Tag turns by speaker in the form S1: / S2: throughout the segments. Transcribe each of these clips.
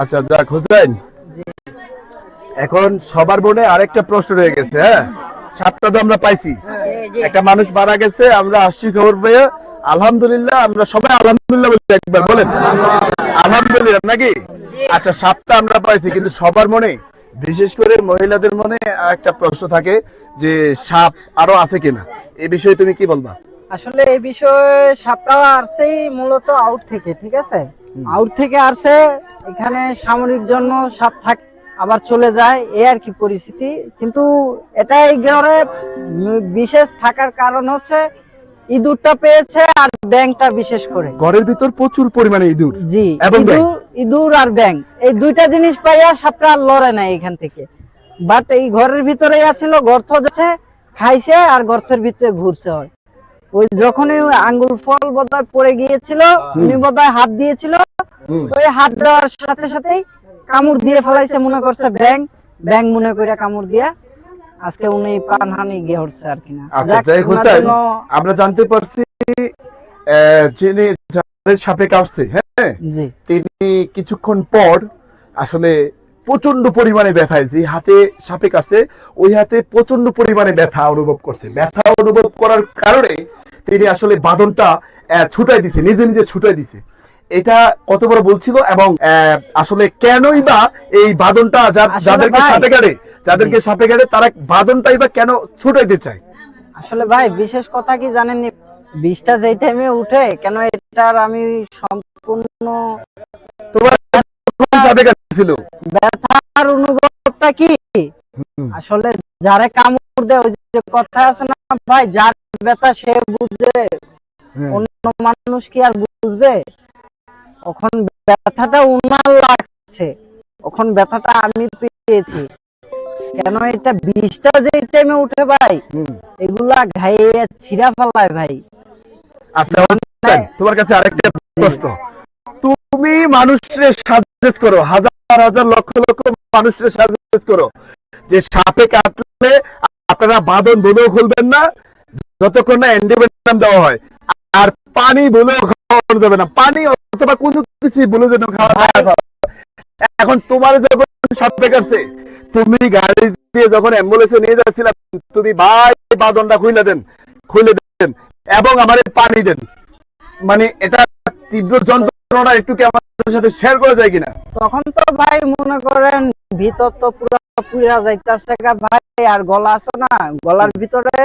S1: আচ্ছা যাক হোসেন এখন সবার মনে আরেকটা প্রশ্ন রয়ে গেছে হ্যাঁ? সাতটা তো আমরা পাইছি। একটা মানুষ মারা গেছে আমরা আসছি খবর পেয়ে। আলহামদুলিল্লাহ আমরা সবাই আলহামদুলিল্লাহ বলি একবার বলেন। আলহামদুলিল্লাহ নাকি? আচ্ছা সাতটা আমরা পাইছি কিন্তু সবার মনে বিশেষ করে মহিলাদের মনে একটা প্রশ্ন থাকে যে সাপ আরও আছে কিনা। এই বিষয়ে তুমি কি বলবা?
S2: আসলে এই বিষয়ে সাপটা আসছেই মূলত আউট থেকে ঠিক আছে? আউট থেকে আসছে এখানে সামরিক জন্য সাপ থাকে আবার চলে যায় এই আর কি পরিস্থিতি। কিন্তু এটা এই ঘরে বিশেষ থাকার কারণ হচ্ছে ইঁদুরটা পেয়েছে আর ব্যাংকটা বিশেষ করে।
S1: ঘরের ভিতর প্রচুর পরিমাণে ইঁদুর।
S2: জি
S1: এবং।
S2: ইঁদুর ইঁদুর আর ব্যাং এই দুইটা জিনিস পাইয়া সাপটা আর লড়ে না এখান থেকে। বাট এই ঘরের ভিতরে আছিল গর্ত যাচ্ছে খাইছে আর গর্তের ভিতরে ঘুরছে হয় ওই যখনই আঙ্গুল ফল বোধহয় পড়ে গিয়েছিল উনি বোধহয় হাত দিয়েছিল। ওই হাত দেওয়ার সাথে সাথেই কামড় দিয়ে ফেলাইছে মনে করছে ব্যাং ব্যাং মনে করে কামড় দিয়া আজকে উনি প্রাণহানি গিয়ে হচ্ছে আর কি না।
S1: আচ্ছা যাই হোসেন আমরা জানতে পারছি যিনি সাপে কাটছে হ্যাঁ? তিনি কিছুক্ষণ পর আসলে প্রচণ্ড পরিমাণে ব্যথায় যে হাতে সাপে কাটছে ওই হাতে প্রচণ্ড পরিমাণে ব্যথা অনুভব করছে। ব্যথা অনুভব করার কারণে তিনি আসলে বাদনটা ছুটাই দিছে নিজে নিজে ছুটাই দিছে। এটা কত বড় বলছিল এবং আসলে কেনই বা এই বাদনটা যাদেরকে সাপে কাটে যাদেরকে সাপে কাটে তারা বাদনটাই বা কেন ছুটাইতে চায়?
S2: আসলে ভাই বিশেষ কথা কি জানেন বিষটা যেই টাইমে উঠে কেন এটার আমি সম্পূর্ণ ব্যথার অনুভবটা কি? আসলে যারে কামড় দেয় ওই যে কথা আছে না ভাই যার ব্যথা সে
S1: হ্যাঁ।
S2: অন্য মানুষ কি আর বুঝবে? তখন ব্যথাটা উনার লাগছে। তখন ব্যথাটা আমি পেয়েছি। কেন এটা বিষটা যে টাইমে উঠে ভাই এগুলা ঘাইয়ে ছিঁড়া ফেলায় ভাই।
S1: আচ্ছা তোমার কাছে আরেকটা প্রশ্ন। তুমি মানুষের সাজেস্ট করো, হাজার হাজার লক্ষ লক্ষ মানুষের সাজেস্ট করো। যে সাপে কাটলে আপনারা বাঁধন বলেও খুলবেন না, যতক্ষণ না অ্যান্টিবায়োটিক দেওয়া হয়। আর পানি বলেও খাওয়ানো যাবে না। পানি অথবা কোনো কিছু বলে যেন খাওয়া এখন তোমার যখন সাপে কাটছে, তুমি গাড়ি দিয়ে যখন অ্যাম্বুলেন্সে নিয়ে যাচ্ছিলাম, তুমি ভাই বাঁধনটা খুলে দেন খুলে দেন, এবং আমার পানি দেন। মানে এটা তীব্র যন্ত্রণা একটু কি আমাদের সাথে শেয়ার করা যায় কিনা?
S2: তখন তো ভাই মনে করেন ভিতর তো পুরা পুরা যাইতাছে গা ভাই আর গলা আছে না গলার ভিতরে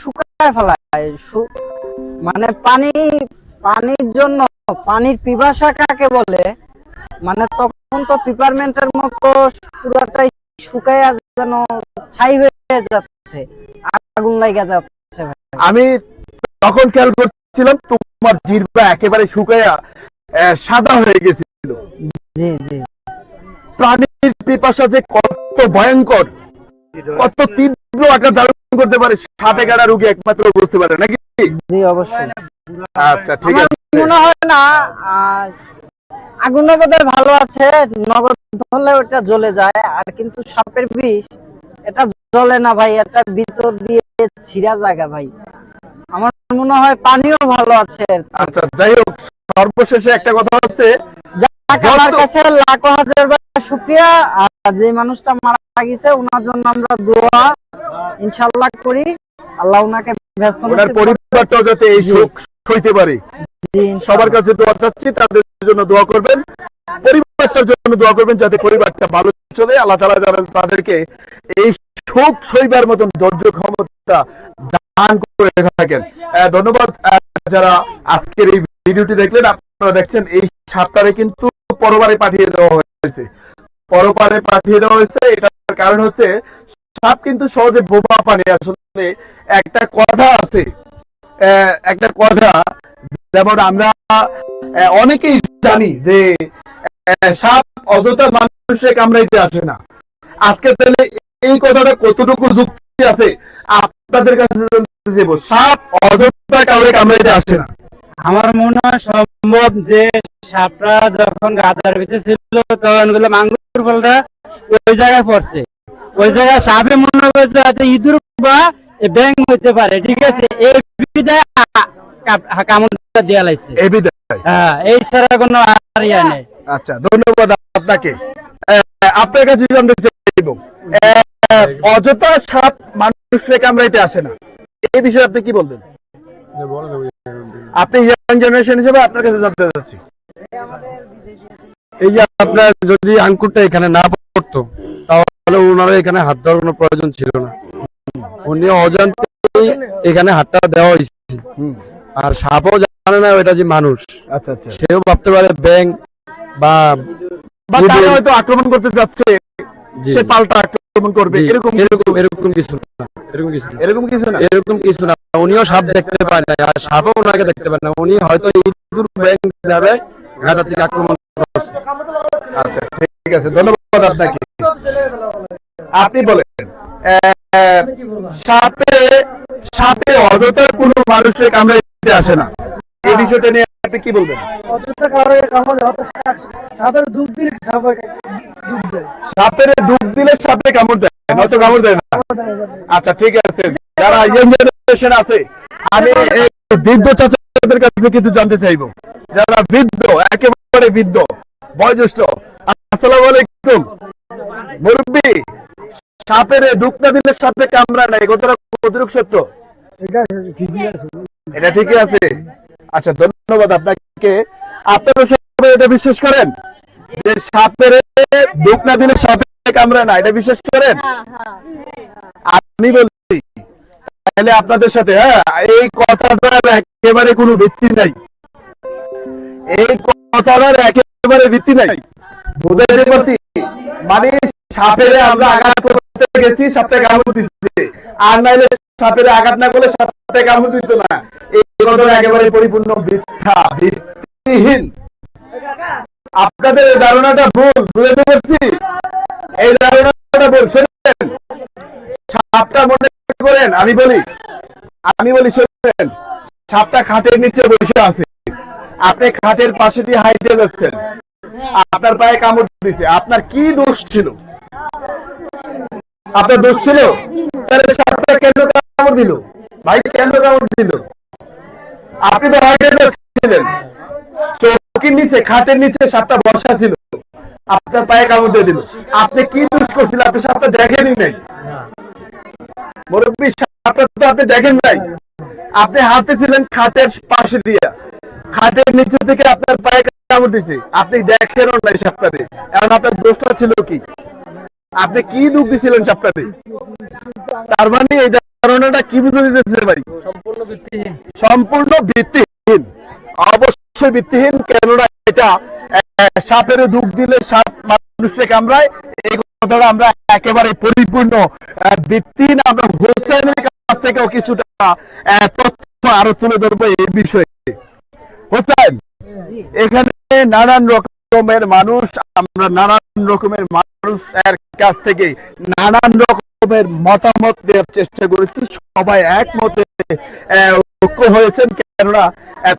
S2: শুকায় ফেলায়। মানে পানি পানির জন্য পানির পিপাসা কাকে বলে? মানে তখন তো পিপারমেন্টের মতো পুরাটাই শুকায় যেন ছাই হয়ে যাচ্ছে আগুন লাগা যাচ্ছে
S1: আমি তখন খেয়াল করছিলাম তোমার জিরবা একেবারে শুকাইয়া সাদা হয়ে গেছিল। প্রাণীর পিপাসা যে কত ভয়ঙ্কর কত তীব্র আকার ধারণ করতে পারে সাপে কাটা রোগী একমাত্র বুঝতে পারে নাকি?
S2: জি অবশ্যই।
S1: আচ্ছা ঠিক আছে।
S2: মনে হয় না আগুন ভালো আছে নগদ হলে ওটা জ্বলে যায় আর কিন্তু সাপের বিষ এটা জ্বলে না ভাই এটা ভিতর দিয়ে ছিঁড়া জায়গা ভাই। আমার মনে হয় পানিও ভালো আছে।
S1: আচ্ছা যাই হোক সর্বশেষে একটা কথা হচ্ছে
S2: আমার কাছে লাখো হাজার শুক্রিয়া। আর যে মানুষটা মারা গেছে ওনার জন্য আমরা দোয়া ইনশাল্লাহ করি। আল্লাহ ওনাকে ব্যস্ত
S1: ওনার পরিবারটাও যাতে এই শোক সইতে পারে। সবার কাছে দোয়া চাচ্ছি তাদের জন্য দোয়া করবেন। পরিবারটার জন্য দোয়া করবেন যাতে পরিবারটা ভালো চলে। আল্লাহ তালা যারা তাদেরকে এই শোক সইবার মতন ধৈর্য ক্ষমতা দান করে থাকেন। ধন্যবাদ যারা আজকের এই ভিডিওটি দেখলেন আপনারা দেখছেন, এই সাপটারে কিন্তু পরবারে পাঠিয়ে দেওয়া হয়েছে। পরপারে পাঠিয়ে দেওয়া হয়েছে, এটার কারণ হচ্ছে সাপ কিন্তু সহজে বোমা পানি আসলে একটা কথা আছে একটা কথা, যেমন আমরা অনেকেই জানি যে সাপ অযথা মানুষের কামড়াইতে আসে না। আজকে তাহলে এই কথাটা কতটুকু যুক্তি আছে? আপনাদের কাছে সাপ অযথা কাউরে কামড়াইতে আসে না।
S3: আমার মনে হয় সম্ভব যে সাপটা যখন গাদার ভিতরে ছিল তখন বললাম আঙ্গুর ফলটা ওই জায়গায় পড়ছে। ওই জায়গায় সাপে মনে করছে হয়তো ইঁদুর বা ব্যাং হইতে পারে ঠিক আছে? এই বিদায় কামড় দেওয়া লাগছে।
S1: এই বিদায়?
S3: হ্যাঁ এই ছাড়া কোনো আর ইয়া নেই।
S1: আচ্ছা ধন্যবাদ আপনাকে। আপনার কাছে জানতে চাইব অযথা সাপ মানুষকে কামড়াইতে আসে না। এই বিষয়ে আপনি কি বলবেন? আপনি ইয়াং জেনারেশন হিসেবে আপনার কাছে জানতে চাচ্ছি।
S4: এই যে আপনার যদি আঙ্কুরটা এখানে না পড়তো তাহলে ওনারা এখানে হাত দেওয়ার কোনো প্রয়োজন ছিল না। উনি অজান্তেই এখানে হাতটা দেওয়া হয়েছে। আর সাপও জানে না এটা যে মানুষ।
S1: আচ্ছা আচ্ছা।
S4: সেও ভাবতে পারে ব্যাং বা
S1: হয়তো আক্রমণ করতে যাচ্ছে সে পাল্টা আক্রমণ করবে এরকম
S4: এরকম এরকম কিছু না। এরকম কিছু না।
S1: এরকম কিছু না?
S4: এরকম কিছু না। উনিও সাপ দেখতে পায় না আর সাপও ওনাকে দেখতে পায় না। উনি হয়তো ইঁদুর ব্যাং যাবে গাদা থেকে আক্রমণ করছে।
S1: আচ্ছা ঠিক আছে ধন্যবাদ আপনাকে। আপনি বলেন সাপে সাপে অযথা কোনো মানুষের কামড়াইতে আসে না। এই বিষয়টা নিয়ে আপনি কি বলবেন?
S5: অযথা কারও কামড় হয়তো সাপের দুধ দিলে সাপে দুধ দেয়।
S1: সাপের দুধ দিলে সাপে কামড় দেয় নয়তো কামড় দেয় না। আচ্ছা ঠিক আছে। যারা ইয়ং জেনারেশন আছে আমি এই বৃদ্ধ চাচাদের কাছে কিন্তু জানতে চাইব। যারা বৃদ্ধ একেবারে বৃদ্ধ বয়োজ্যেষ্ঠ আসসালামু আলাইকুম। মুরব্বী সাপের দুঃখ না দিলে সাপে কামড়া নাই কথাটা কতটুকু সত্য?
S5: এটা ঠিকই আছে।
S1: এটা ঠিকই আছে আচ্ছা ধন্যবাদ আপনাকে। আপনারা সবাই এটা বিশ্বাস করেন? যে সাপের দুঃখ না দিলে সাপে কামড়ায় না এটা বিশ্বাস করেন? আমি বলছি তাহলে আপনাদের সাথে হ্যাঁ এই কথাটার একেবারে কোনো ভিত্তি নাই। এই কথাটার একেবারে ভিত্তি নাই। পারছি? মানে সাপের আমরা আঘাত করতে গেছি, সাপটা কামড় দিচ্ছে। আর নাইলে আঘাত না করলে সাপটা কামড় দিত না। এই কথাটা একেবারে পরিপূর্ণ মিথ্যা ভিত্তিহীন। আপনাদের ধারণাটা ভুল বুঝতে পারছি? এই ধারণাটা শুনেন। সাপটা মনে করেন, আমি বলি আমি বলি, শুনেন, সাপটা খাটের নিচে বসে আছে। আপনি খাটের পাশে দিয়ে হাইটে যাচ্ছেন। আপনার পায়ে কামড় দিছে। আপনার কি দোষ ছিল? আপনার দোষ ছিল? তাহলে সাপটা কেন কামড় দিল? ভাই, কেন কামড় দিল? আপনি তো হাইটে যাচ্ছিলেন। চৌকির নিচে, খাটের নিচে সাপটা বসা ছিল। আপনার পায়ে কামড় দিয়ে দিল। আপনি কি দোষ করছিলেন? আপনি সাপটা দেখেনই নাই। মুরব্বী সাপটা তো আপনি দেখেন নাই? আপনি হাতে ছিলেন খাটের পাশে দিয়া। খাটের নিচে থেকে আপনার পায়ে কামড় দিছে। আপনি দেখেনও নাই সাপটারে। এখন আপনার দোষটা ছিল কি? আপনি কি দুঃখ দিছিলেন সাপটারে? তার মানে এই ধারণাটা কি বুঝে দিতেছে ভাই? সম্পূর্ণ ভিত্তিহীন। সম্পূর্ণ ভিত্তিহীন। অবশ্যই ভিত্তিহীন কেননা এটা সাপের দুঃখ দিলে সাপ মানুষকে কামড়ায়। এই কথাটা আমরা একেবারে পরিপূর্ণ ভিত্তিহীন আমরা হোসেনের কাছ থেকেও কিছুটা তথ্য আরও তুলে ধরবো এই বিষয়ে। হোসেন, এখানে নানান রকমের মানুষ, আমরা নানান রকমের মানুষের কাছ থেকে নানান রকমের মতামত দেওয়ার চেষ্টা করেছি। সবাই একমতে ঐক্য হয়েছেন, কেননা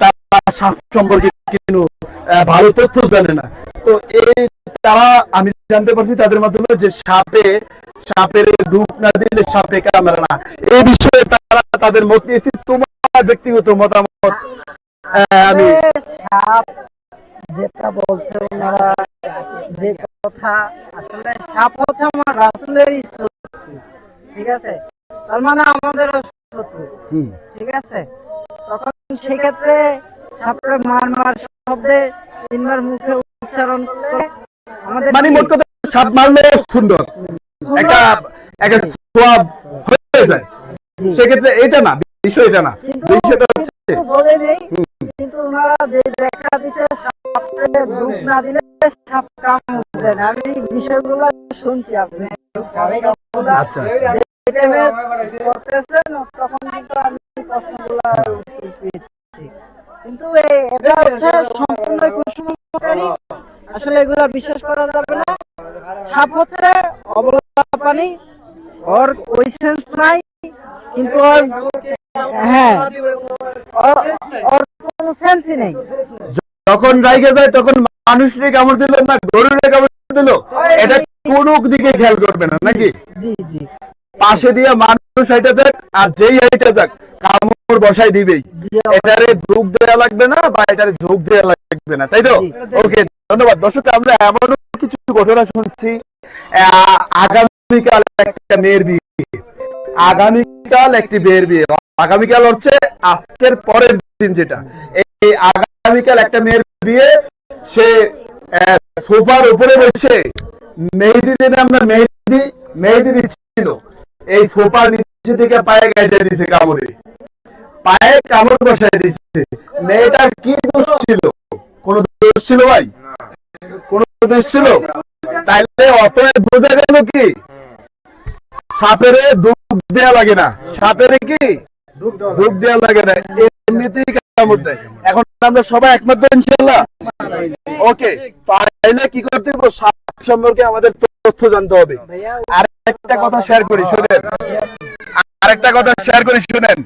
S1: তারা সাপ সম্পর্কে কিন্তু ভালো তথ্য জানে না। তো এই তারা আমি জানতে পারছি তাদের মাধ্যমে যে সাপে সাপের দুঃখ না দিলে সাপে কামড়ে না। এই বিষয়ে তারা তাদের মত নিয়েছে তোমার ব্যক্তিগত মতামত? আমি
S2: সাপ যেটা বলছে ওনারা যে কথা আসলে সাপ হচ্ছে আমার রাসুলেরই শত্রু ঠিক আছে? তার মানে আমাদেরও শত্রু ঠিক আছে? তখন সেক্ষেত্রে সাপের মার মার শব্দে তিনবার মুখে উচ্চারণ করে আমাদের
S1: মানে মোট কথা সাপ মারলে সুন্দর। একটা একটা সোয়াব হয়ে যায়। সেক্ষেত্রে এটা না বিষয় এটা না। বিষয়টা হচ্ছে
S2: বলে নেই কিন্তু ওনারা যে ব্যাখ্যা দিচ্ছে সাপের দুধ না দিলে সাপ কামড়বে না। আমি বিষয়গুলো শুনছি আপনি।
S1: আচ্ছা
S2: করতেছেন তখন কিন্তু আমি প্রশ্নগুলো কিন্তু এটা হচ্ছে সম্পূর্ণ কুসংস্কারী আসলে এগুলা বিশ্বাস করা যাবে না। সাপ হচ্ছে অবলা প্রাণী ওর ওই সেন্স নাই কিন্তু ওর হ্যাঁ ওর- কোনো সেন্সই নেই।
S1: যখন রাইগে যায় তখন মানুষরে কামড় দিল না গরুরে কামড় দিল? এটা কোন দিকে খেয়াল করবে না নাকি?
S2: জি জি।
S1: পাশে দিয়ে মানুষ হাইটা যাক আর যেই হাইটা যাক কামড় বসাই দিবেই। এটারে ঝোঁক দেওয়া লাগবে না বা এটারে ঝোঁক দেওয়া লাগবে না তাই তো? ওকে ধন্যবাদ। দর্শক, আমরা এমনও কিছু ঘটনা শুনছি। আগামীকাল একটা মেয়ের বিয়ে। আগামীকাল একটি মেয়ের বিয়ে। আগামীকাল হচ্ছে আজকের পরের দিন যেটা। এই আগামীকাল একটা মেয়ের বিয়ে, সে সোফার উপরে বসে মেহেদি দিনে আমরা মেহেদি মেহেদি দিচ্ছিল, এই সোফার নিচে থেকে পায়ে গাইতে দিছে কামড়ে। পায়ে কামড় বসায় দিচ্ছে মেয়েটার কি দোষ ছিল? কোন দোষ ছিল ভাই? ছিল, তাইলে বোঝা গেল কি? সাপের দুধ লাগে না। সাপের কি? দুধ লাগে না। এমনিতেই এখন আমরা সবাই ইনশাল্লাহ ওকে, তাইলে কি করতে সাপ সম্পর্কে আমাদের তথ্য জানতে হবে। আর একটা কথা শেয়ার করি, শুনেন। আরেকটা কথা শেয়ার করি, শুনেন।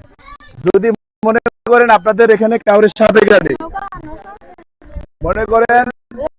S1: যদি মনে করেন আপনাদের এখানে কাউরে সাপে কাটে। মনে করেন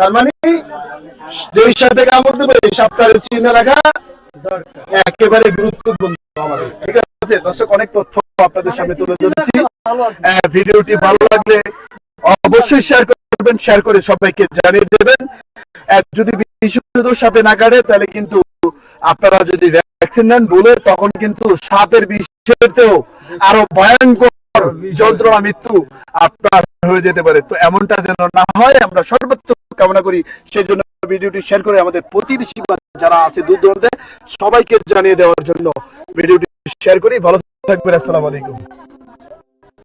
S1: তার মানে যে সাপে কামড় দেবে, এই সাপটার চিহ্ন রাখা একেবারে গুরুত্বপূর্ণ আমাদের। ঠিক আছে? দর্শক, অনেক তথ্য আপনাদের সামনে তুলে ধরেছি। ভিডিওটি ভালো লাগলে অবশ্যই শেয়ার করবেন শেয়ার করে সবাইকে জানিয়ে দেবেন। যদি বিশুদ্ধ সাপে না কাটে, তাহলে কিন্তু আপনারা যদি ভ্যাকসিন নেন বলে, তখন কিন্তু সাপের বিষেতেও আরও ভয়ঙ্কর যন্ত্রণা, মৃত্যু আপনার হয়ে যেতে পারে। তো এমনটা যেন না হয়, আমরা সর্বোচ্চ কামনা করি। সেই জন্য ভিডিওটি শেয়ার করে আমাদের প্রতিবেশী যারা আছে দূর দূরান্তে সবাইকে জানিয়ে দেওয়ার জন্য ভিডিওটি শেয়ার করি। ভালো থাকবেন, আসসালামু আলাইকুম।